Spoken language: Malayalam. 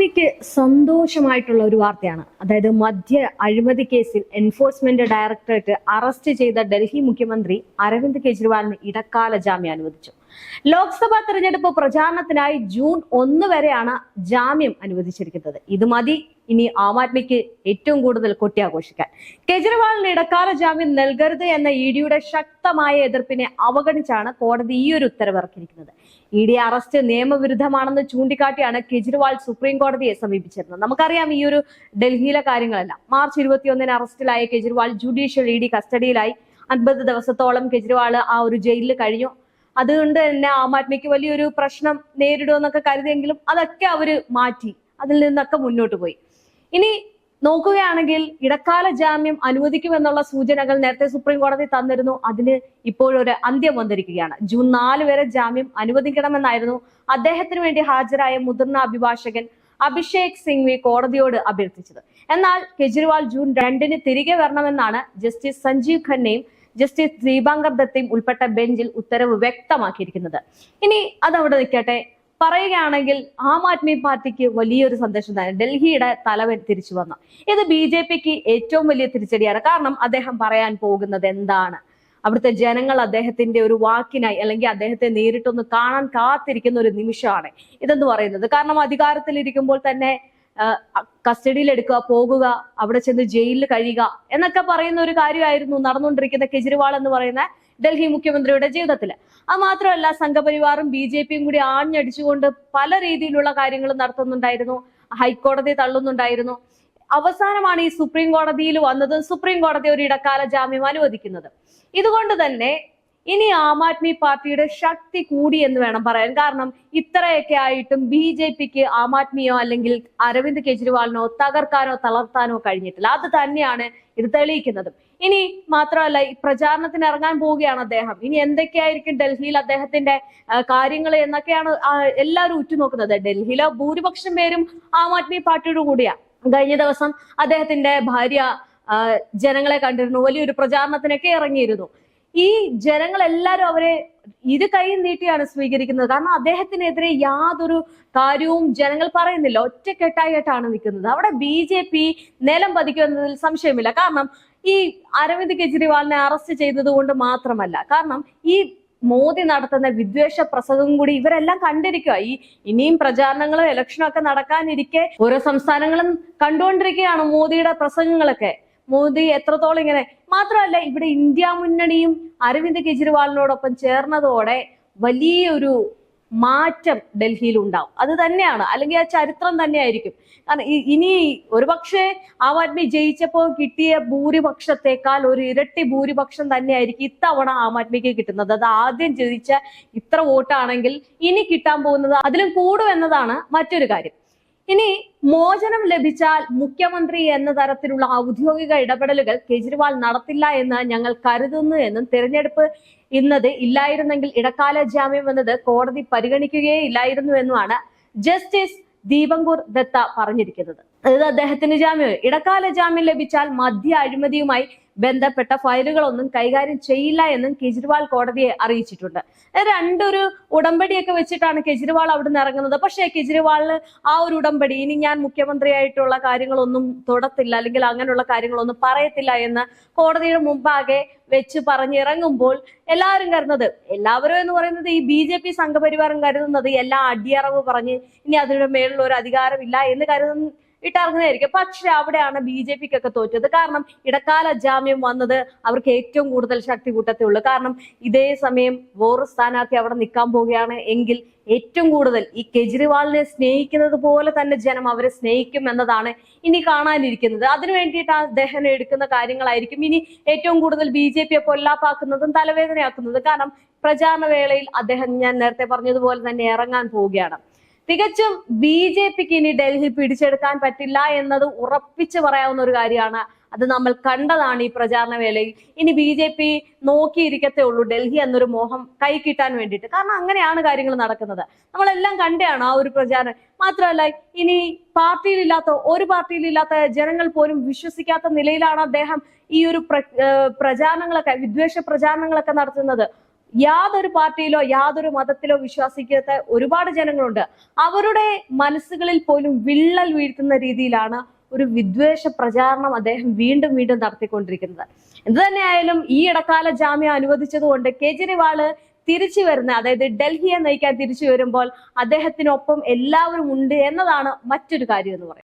ആദ്മിക്ക് സന്തോഷമായിട്ടുള്ള ഒരു വാർത്തയാണ്. അതായത് മധ്യ അഴിമതി കേസിൽ എൻഫോഴ്സ്മെന്റ് ഡയറക്ടറേറ്റ് അറസ്റ്റ് ചെയ്ത ഡൽഹി മുഖ്യമന്ത്രി അരവിന്ദ് കെജ്രിവാളിന് ഇടക്കാല ജാമ്യം അനുവദിച്ചു. ലോക്സഭാ തെരഞ്ഞെടുപ്പ് പ്രചാരണത്തിനായി ജൂൺ ഒന്ന് വരെയാണ് ജാമ്യം അനുവദിച്ചിരിക്കുന്നത്. ഇത് മതി ഇനി ആം ആദ്മിക്ക് ഏറ്റവും കൂടുതൽ കൊട്ടിയാഘോഷിക്കാൻ കെജ്രിവാളിന് ഇടക്കാല ജാമ്യം നൽകരുത് എന്ന ഇ ഡിയുടെ ശക്തമായ എതിർപ്പിനെ അവഗണിച്ചാണ് കോടതി ഈ ഒരു ഉത്തരവ് ഇറക്കിയിരിക്കുന്നത് ഇ ഡി അറസ്റ്റ് നിയമവിരുദ്ധമാണെന്ന് ചൂണ്ടിക്കാട്ടിയാണ് കെജ്രിവാൾ സുപ്രീം കോടതിയെ സമീപിച്ചിരുന്നത്. നമുക്കറിയാം ഈ ഒരു ഡൽഹിയിലെ കാര്യങ്ങളെല്ലാം. മാർച്ച് ഇരുപത്തിയൊന്നിന് അറസ്റ്റിലായ കെജ്രിവാൾ ജുഡീഷ്യൽ ഇ ഡി കസ്റ്റഡിയിലായി. അൻപത് ദിവസത്തോളം കെജ്രിവാൾ ആ ഒരു ജയിലിൽ കഴിഞ്ഞു. അതുകൊണ്ട് തന്നെ ആം ആദ്മിക്ക് വലിയൊരു പ്രശ്നം നേരിടുമെന്നൊക്കെ കരുതിയെങ്കിലും അതൊക്കെ അവർ മാറ്റി. അതിൽ നിന്നൊക്കെ മുന്നോട്ട് പോയി. ഇനി നോക്കുകയാണെങ്കിൽ ഇടക്കാല ജാമ്യം അനുവദിക്കുമെന്നുള്ള സൂചനകൾ നേരത്തെ സുപ്രീം കോടതി തന്നിരുന്നു. അതിന് ഇപ്പോഴൊരു അന്ത്യം വന്നിരിക്കുകയാണ്. ജൂൺ നാല് വരെ ജാമ്യം അനുവദിക്കണമെന്നായിരുന്നു അദ്ദേഹത്തിന് വേണ്ടി ഹാജരായ മുതിർന്ന അഭിഭാഷകൻ അഭിഷേക് സിംഗ്വി കോടതിയോട് അഭ്യർത്ഥിച്ചത്. എന്നാൽ കെജ്രിവാൾ ജൂൺ രണ്ടിന് തിരികെ വരണമെന്നാണ് ജസ്റ്റിസ് സഞ്ജീവ് ഖന്നയും ജസ്റ്റിസ് ദീപാങ്കർ ദത്തയും ഉൾപ്പെട്ട ബെഞ്ചിൽ ഉത്തരവ് വ്യക്തമാക്കിയിരിക്കുന്നത്. ഇനി അതവിടെ നിൽക്കട്ടെ. പറയുകയാണെങ്കിൽ ആം ആദ്മി പാർട്ടിക്ക് വലിയൊരു സന്ദേശം തന്നെ ഡൽഹിയുടെ തലവൻ തിരിച്ചു വന്നു. ഇത് ബി ജെ പിക്ക് ഏറ്റവും വലിയ തിരിച്ചടിയാണ്. കാരണം അദ്ദേഹം പറയാൻ പോകുന്നത് എന്താണ്? അവിടുത്തെ ജനങ്ങൾ അദ്ദേഹത്തിന്റെ ഒരു വാക്കിനായി അല്ലെങ്കിൽ അദ്ദേഹത്തെ നേരിട്ടൊന്ന് കാണാൻ കാത്തിരിക്കുന്ന ഒരു നിമിഷമാണ് ഇതെന്ന് പറയുന്നത്. കാരണം അധികാരത്തിൽ ഇരിക്കുമ്പോൾ തന്നെ കസ്റ്റഡിയിൽ എടുക്കുക പോകുക അവിടെ ചെന്ന് ജയിലിൽ കഴിയുക എന്നൊക്കെ പറയുന്ന ഒരു കാര്യമായിരുന്നു നടന്നുകൊണ്ടിരിക്കുന്ന കെജ്രിവാൾ എന്ന് പറയുന്ന ഡൽഹി മുഖ്യമന്ത്രിയുടെ ജീവിതത്തിൽ അത് മാത്രമല്ല സംഘപരിവാറും ബി ജെ പിയും കൂടി ആഞ്ഞടിച്ചുകൊണ്ട് പല രീതിയിലുള്ള കാര്യങ്ങൾ നടത്തുന്നുണ്ടായിരുന്നു. ഹൈക്കോടതി തള്ളുന്നുണ്ടായിരുന്നു. അവസാനമാണ് ഈ സുപ്രീം കോടതിയിൽ വന്നത് സുപ്രീം കോടതി ഒരു ഇടക്കാല ജാമ്യം അനുവദിക്കുന്നത്. ഇതുകൊണ്ട് തന്നെ ഇനി ആം ആദ്മി പാർട്ടിയുടെ ശക്തി കൂടി എന്ന് വേണം പറയാൻ. കാരണം ഇത്രയൊക്കെ ആയിട്ടും ബി ജെ പിക്ക് ആം ആദ്മിയോ അല്ലെങ്കിൽ അരവിന്ദ് കെജ്രിവാളിനോ തകർക്കാനോ തളർത്താനോ കഴിഞ്ഞിട്ടില്ല. അത് തന്നെയാണ് ഇത് തെളിയിക്കുന്നതും. ഇനി മാത്രമല്ല പ്രചാരണത്തിന് ഇറങ്ങാൻ പോവുകയാണ് അദ്ദേഹം. ഇനി എന്തൊക്കെയായിരിക്കും ഡൽഹിയിൽ അദ്ദേഹത്തിന്റെ കാര്യങ്ങൾ എന്നൊക്കെയാണ് എല്ലാവരും ഉറ്റുനോക്കുന്നത്. ഡൽഹിയിലെ ഭൂരിപക്ഷം പേരും ആം ആദ്മി പാർട്ടിയുടെ കൂടിയാ. കഴിഞ്ഞ ദിവസം അദ്ദേഹത്തിന്റെ ഭാര്യ ജനങ്ങളെ കണ്ടിരുന്നു. വലിയൊരു പ്രചാരണത്തിനൊക്കെ ഇറങ്ങിയിരുന്നു. ഈ ജനങ്ങൾ ജനങ്ങളെല്ലാരും അവരെ ഇരു കൈ നീട്ടിയാണ് സ്വീകരിക്കുന്നത്. കാരണം അദ്ദേഹത്തിനെതിരെ യാതൊരു കാര്യവും ജനങ്ങൾ പറയുന്നില്ല. ഒറ്റക്കെട്ടായിട്ടാണ് നിൽക്കുന്നത്. അവിടെ ബി ജെ പി നിലം പതിക്കുന്നതിൽ സംശയമില്ല. കാരണം ഈ അരവിന്ദ് കെജ്രിവാളിനെ അറസ്റ്റ് ചെയ്തത് കൊണ്ട് മാത്രമല്ല. കാരണം ഈ മോദി നടത്തുന്ന വിദ്വേഷ പ്രസംഗം കൂടി ഇവരെല്ലാം കണ്ടിരിക്കുക ഈ ഇനിയും പ്രചാരണങ്ങളും ഇലക്ഷനും ഒക്കെ നടക്കാനിരിക്കെ ഓരോ സംസ്ഥാനങ്ങളും കണ്ടുകൊണ്ടിരിക്കുകയാണ് മോദിയുടെ പ്രസംഗങ്ങളൊക്കെ. മോദി എത്രത്തോളം ഇങ്ങനെ മാത്രമല്ല ഇവിടെ ഇന്ത്യ മുന്നണിയും അരവിന്ദ് കെജ്രിവാളിനോടൊപ്പം ചേർന്നതോടെ വലിയൊരു മാറ്റം ഡൽഹിയിൽ ഉണ്ടാവും അത് തന്നെയാണ്. അല്ലെങ്കിൽ ആ ചരിത്രം തന്നെയായിരിക്കും. കാരണം ഇനി ഒരുപക്ഷെ ആം ആദ്മി ജയിച്ചപ്പോൾ കിട്ടിയ ഭൂരിപക്ഷത്തെക്കാൾ ഒരു ഇരട്ടി ഭൂരിപക്ഷം തന്നെയായിരിക്കും ഇത്തവണ ആം ആദ്മിക്ക് കിട്ടുന്നത്. അത് ആദ്യം ജയിച്ച ഇത്ര വോട്ടാണെങ്കിൽ ഇനി കിട്ടാൻ പോകുന്നത് അതിലും കൂടും എന്നതാണ് മറ്റൊരു കാര്യം. ഇനി മോചനം ലഭിച്ചാൽ മുഖ്യമന്ത്രി എന്ന തരത്തിലുള്ള ഔദ്യോഗിക ഇടപെടലുകൾ കെജ്രിവാൾ നടത്തില്ല എന്ന് ഞങ്ങൾ കരുതുന്നു എന്നും തിരഞ്ഞെടുപ്പ് ഇന്നത് ഇല്ലായിരുന്നെങ്കിൽ ഇടക്കാല ജാമ്യം എന്നത് കോടതി പരിഗണിക്കുകയേ ഇല്ലായിരുന്നു എന്നുമാണ് ജസ്റ്റിസ് ദീപങ്കൂർ ദത്ത പറഞ്ഞിരിക്കുന്നത്. അതായത് അദ്ദേഹത്തിന് ജാമ്യം ഇടക്കാല ജാമ്യം ലഭിച്ചാൽ മദ്യ അഴിമതിയുമായി ബന്ധപ്പെട്ട ഫയലുകളൊന്നും കൈകാര്യം ചെയ്യില്ല എന്നും കെജ്രിവാൾ കോടതിയെ അറിയിച്ചിട്ടുണ്ട്. രണ്ടൊരു ഉടമ്പടിയൊക്കെ വെച്ചിട്ടാണ് കെജ്രിവാൾ അവിടുന്ന് ഇറങ്ങുന്നത്. പക്ഷേ കെജ്രിവാളിന് ആ ഒരു ഉടമ്പടി ഇനി ഞാൻ മുഖ്യമന്ത്രിയായിട്ടുള്ള കാര്യങ്ങളൊന്നും തൊടത്തില്ല അല്ലെങ്കിൽ അങ്ങനെയുള്ള കാര്യങ്ങളൊന്നും പറയത്തില്ല എന്ന് കോടതിയുടെ മുമ്പാകെ വെച്ച് പറഞ്ഞിറങ്ങുമ്പോൾ എല്ലാവരും കരുതുന്നത് എല്ലാവരും എന്ന് പറയുന്നത് ഈ ബി ജെ പി സംഘപരിവാരം കരുതുന്നത് എല്ലാ അടിയറവ് പറഞ്ഞ് ഇനി അതിനുടെ മേളിൽ ഒരു അധികാരമില്ല എന്ന് കരുതുന്ന ഇട്ടിറങ്ങുന്നതായിരിക്കും. പക്ഷെ അവിടെയാണ് ബി ജെ പിക്കൊക്കെ തോറ്റത്. കാരണം ഇടക്കാല ജാമ്യം വന്നത് അവർക്ക് ഏറ്റവും കൂടുതൽ ശക്തി കൂട്ടത്തേ ഉള്ളൂ. കാരണം ഇതേ സമയം വേറെ സ്ഥാനാർത്ഥി അവിടെ നിൽക്കാൻ പോവുകയാണ് എങ്കിൽ ഏറ്റവും കൂടുതൽ ഈ കെജ്രിവാളിനെ സ്നേഹിക്കുന്നത് പോലെ തന്നെ ജനം അവരെ സ്നേഹിക്കും എന്നതാണ് ഇനി കാണാനിരിക്കുന്നത്. അതിനു വേണ്ടിയിട്ട് അദ്ദേഹം എടുക്കുന്ന കാര്യങ്ങളായിരിക്കും ഇനി ഏറ്റവും കൂടുതൽ ബി ജെ പിയെ പൊല്ലാപ്പാക്കുന്നതും തലവേദനയാക്കുന്നതും. കാരണം പ്രചാരണ വേളയിൽ അദ്ദേഹം ഞാൻ നേരത്തെ പറഞ്ഞതുപോലെ തന്നെ ഇറങ്ങാൻ പോവുകയാണ്. തികച്ചും ബി ജെ പിക്ക് ഇനി ഡൽഹി പിടിച്ചെടുക്കാൻ പറ്റില്ല എന്നത് ഉറപ്പിച്ചു പറയാവുന്ന ഒരു കാര്യമാണ്. അത് നമ്മൾ കണ്ടതാണ് ഈ പ്രചാരണ വേളയിൽ. ഇനി ബി ജെ പി നോക്കിയിരിക്കത്തേ ഉള്ളൂ ഡൽഹി എന്നൊരു മോഹം കൈ കിട്ടാൻ വേണ്ടിയിട്ട്. കാരണം അങ്ങനെയാണ് കാര്യങ്ങൾ നടക്കുന്നത്. നമ്മളെല്ലാം കണ്ടാണ് ആ ഒരു പ്രചാരണം. മാത്രമല്ല ഇനി പാർട്ടിയിലില്ലാത്ത ഒരു പാർട്ടിയിലില്ലാത്ത ജനങ്ങൾ പോലും വിശ്വസിക്കാത്ത നിലയിലാണ് അദ്ദേഹം ഈ ഒരു പ്ര പ്രചാരണങ്ങളൊക്കെ വിദ്വേഷ പ്രചാരണങ്ങളൊക്കെ നടത്തുന്നത്. യാതൊരു പാർട്ടിയിലോ യാതൊരു മതത്തിലോ വിശ്വസിക്കാത്ത ഒരുപാട് ജനങ്ങളുണ്ട്. അവരുടെ മനസ്സുകളിൽ പോലും വിള്ളൽ വീഴ്ത്തുന്ന രീതിയിലാണ് ഒരു വിദ്വേഷ പ്രചാരണം അദ്ദേഹം വീണ്ടും വീണ്ടും നടത്തിക്കൊണ്ടിരിക്കുന്നത്. എന്ത് തന്നെയായാലും ഈ ഇടക്കാല ജാമ്യം അനുവദിച്ചതുകൊണ്ട് കേജ്രിവാൾ തിരിച്ചു വരുന്ന അതായത് ഡൽഹിയെ നയിക്കാൻ തിരിച്ചു വരുമ്പോൾ അദ്ദേഹത്തിനൊപ്പം എല്ലാവരും ഉണ്ട് എന്നതാണ് മറ്റൊരു കാര്യം എന്ന് പറയുന്നത്.